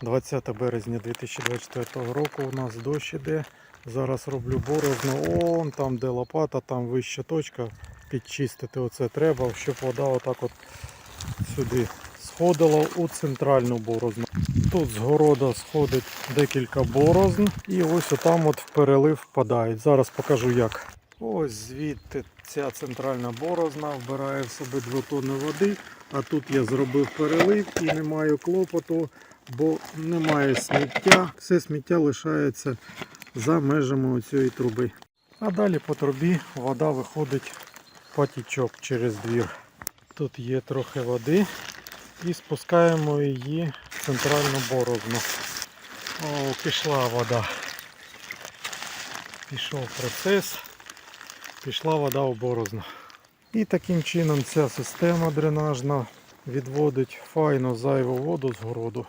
20 березня 2024 року у нас дощ іде. Зараз роблю борозно. Он там де лопата, там вища точка. Підчистити оце треба, щоб вода отак от сюди сходила у центральну борозну. Тут з города сходить декілька борозн і ось отам от в перелив впадають. Зараз покажу як. Ось звідти ця центральна борозна вбирає в себе 2 тонни води, а тут я зробив перелив і не маю клопоту, бо немає сміття. Все сміття лишається за межами цієї труби. А далі по трубі вода виходить в патічок через двір. Тут є трохи води і спускаємо її в центральну борозну. О, пішла вода. Пішов процес, пішла вода у борозну. І таким чином ця система дренажна відводить файно зайву воду з городу.